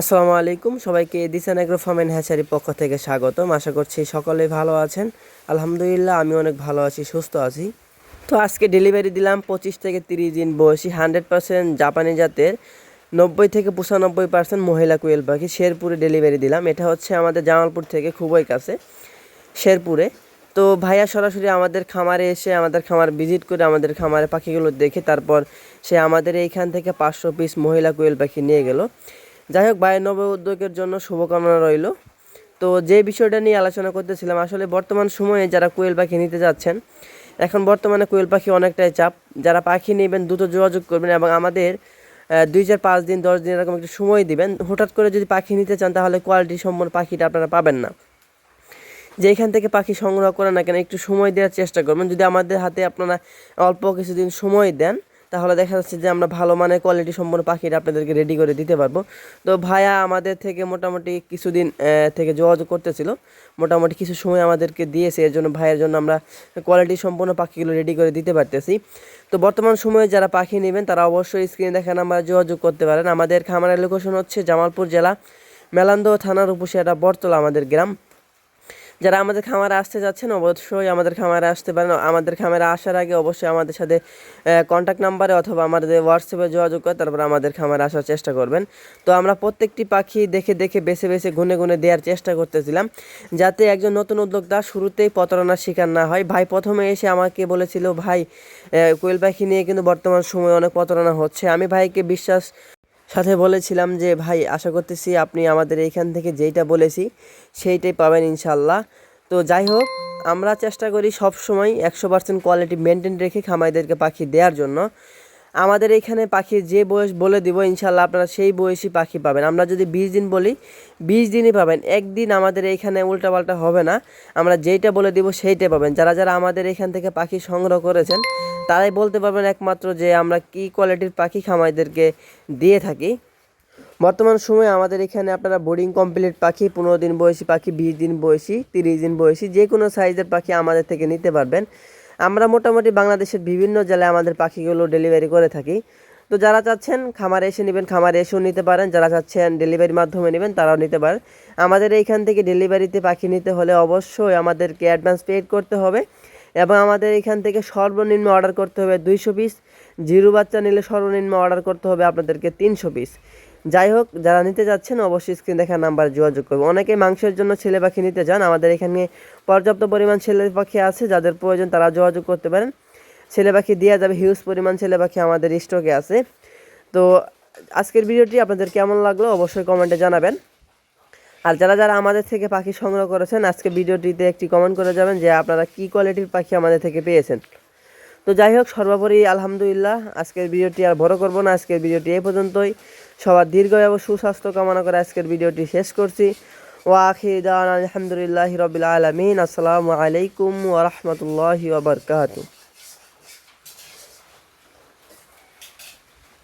আসসালামু আলাইকুম। সবাইকে দিসান এগ্রো ফার্ম হ্যাচারির পক্ষ থেকে স্বাগতম। আশা করছি সকলেই ভালো আছেন। আলহামদুলিল্লাহ আমি অনেক ভালো আছি, সুস্থ আছি। তো আজকে ডেলিভারি দিলাম পঁচিশ থেকে তিরিশ দিন বয়সী হান্ড্রেড পার্সেন্ট জাপানি জাতের, নব্বই থেকে পঁচানব্বই পার্সেন্ট মহিলা কোয়েল পাখি শেরপুরে ডেলিভারি দিলাম। এটা হচ্ছে আমাদের জামালপুর থেকে খুবই কাছে, শেরপুরে। তো ভাইয়া সরাসরি আমাদের খামারে এসে, আমাদের খামার ভিজিট করে, আমাদের খামারে পাখিগুলো দেখে তারপর সে আমাদের এইখান থেকে পাঁচশো পিস মহিলা কোয়েল পাখি নিয়ে গেল। যাই হোক, ভাইয়ের নব উদ্যোগের জন্য শুভকামনা রইল। তো যে বিষয়টা নিয়ে আলোচনা করতেছিলাম, আসলে বর্তমান সময়ে যারা কোয়েল পাখি নিতে যাচ্ছেন, এখন বর্তমানে কোয়েল পাখি অনেকটাই চাপ। যারা পাখি নেবেন, দ্রুত যোগাযোগ করবেন এবং আমাদের দুই চার পাঁচ দিন, দশ দিন এরকম একটু সময় দিবেন। হঠাৎ করে যদি পাখি নিতে চান, তাহলে কোয়ালিটি সম্পন্ন পাখিটা আপনারা পাবেন না। যে এখান থেকে পাখি সংগ্রহ করেন না কেন, একটু সময় দেওয়ার চেষ্টা করবেন। যদি আমাদের হাতে আপনারা অল্প কিছুদিন সময় দেন তাহলে দেখা যাচ্ছে যে আমরা ভালো মানের কোয়ালিটি সম্পন্ন পাখিটা আপনাদেরকে রেডি করে দিতে পারব। তো ভাইয়া আমাদের থেকে মোটামুটি কিছুদিন থেকে যোগাযোগ করতেছিল। মোটামুটি কিছু সময় আমাদেরকে দিয়েছে, এর জন্য ভাইয়ের জন্য আমরা কোয়ালিটি সম্পন্ন পাখিগুলো রেডি করে দিতে পারতেছি। তো বর্তমান সময়ে যারা পাখি নেবেন, তারা অবশ্যই স্ক্রিনে দেখা নাম্বার যোগাযোগ করতে পারেন। আমাদের খামারের লোকেশন হচ্ছে জামালপুর জেলা, মেলান্দ থানার উপসেরা বটতলা, আমাদের গ্রাম। যারা আমাদের খামারে আসতে যাচ্ছেন, অবশ্যই আমাদের খামারে আসতে পারেন। আমাদের খামারে আসার আগে অবশ্যই আমাদের সাথে কন্ট্যাক্ট নাম্বারে অথবা আমাদের হোয়াটসঅ্যাপে যোগাযোগ করে তারপর আমাদের খামারে আসার চেষ্টা করবেন। তো আমরা প্রত্যেকটি পাখি দেখে দেখে, বেছে বেছে, গুনে গুনে দেওয়ার চেষ্টা করতেছিলাম, যাতে একজন নতুন উদ্যোক্তা শুরুতেই প্রতারণার শিকার না হয়। ভাই প্রথমে এসে আমাকে বলেছিল, ভাই কোয়েল পাখি নিয়ে কিন্তু বর্তমান সময়ে অনেক প্রতারণা হচ্ছে। আমি ভাইকে বিশ্বাস সাথে বলেছিলাম যে, ভাই, আশা করতেছি আপনি আমাদের এইখান থেকে যেইটা বলেছি, সেইটাই পাবেন ইনশাল্লাহ তো যাই হোক, আমরা চেষ্টা করি সব সময় একশো পার্সেন্ট কোয়ালিটি মেনটেন রেখে খামাইদেরকে পাখি দেওয়ার জন্য। আমাদের এইখানে পাখির যে বয়স বলে দিব ইনশাল্লাহ আপনারা সেই বয়সী পাখি পাবেন। আমরা যদি বিশ দিন বলি, বিশ দিনই পাবেন। একদিন আমাদের এইখানে উল্টাপাল্টা হবে না। আমরা যেইটা বলে দিব সেইটাই পাবেন। যারা যারা আমাদের এখান থেকে পাখি সংগ্রহ করেছেন তারাই বলতে পারবেন একমাত্র যে আমরা কি কোয়ালিটির পাখি খামাইদেরকে দিয়ে থাকি। বর্তমান সময়ে আমাদের এখানে আপনারা বোর্ডিং কমপ্লিট পাখি, পনেরো দিন বয়সী পাখি, বিশ দিন বয়সী, তিরিশ দিন বয়সী, যে কোনো সাইজের পাখি আমাদের থেকে নিতে পারবেন। আমরা মোটামুটি বাংলাদেশের বিভিন্ন জেলায় আমাদের পাখিগুলো ডেলিভারি করে থাকি। তো যারা চাচ্ছেন খামারে এসে নেবেন, খামারে এসেও নিতে পারেন। যারা চাচ্ছেন ডেলিভারির মাধ্যমে নেবেন, তারাও নিতে পারেন। আমাদের এইখান থেকে ডেলিভারিতে পাখি নিতে হলে অবশ্যই আমাদেরকে অ্যাডভান্স পেড করতে হবে। এবং আমাদের এখান থেকে সর্বনিম্ন অর্ডার করতে হবে দুইশো পিস জিরো বাচ্চা নিলে সর্বনিম্ন অর্ডার করতে হবে আপনাদেরকে তিনশো পিস যাই হোক, যারা নিতে যাচ্ছেন অবশ্যই স্ক্রিন দেখা নাম্বার যোগাযোগ করবে অনেকে মাংসের জন্য ছেলে পাখি নিতে যান। আমাদের এখানে পর্যাপ্ত পরিমাণ ছেলে পাখি আছে, যাদের প্রয়োজন তারা যোগাযোগ করতে পারেন। ছেলে পাখি দেওয়া যাবে হিউজ পরিমাণ ছেলে পাখি আমাদের স্টকে আছে। তো আজকের ভিডিওটি আপনাদের কেমন লাগল অবশ্যই কমেন্টে জানাবেন। আর যারা যারা আমাদের থেকে পাখি সংগ্রহ করেছেন, আজকে ভিডিওটিতে একটি কমেন্ট করে যাবেন যে আপনারা কী কোয়ালিটির পাখি আমাদের থেকে পেয়েছেন। তো যাই হোক, সর্বোপরি আলহামদুলিল্লাহ, আজকের ভিডিওটি আর বড় করব না। আজকের ভিডিওটি এই পর্যন্তই। সবার দীর্ঘ এবং সুস্বাস্থ্য কামনা করে আজকের ভিডিওটি শেষ করছি। ওয়াখি দান আলহামদুলিল্লাহ রবিল আলমিন। আসসালামু আলাইকুম ওরহমতুল্লাহি ওবরকাতু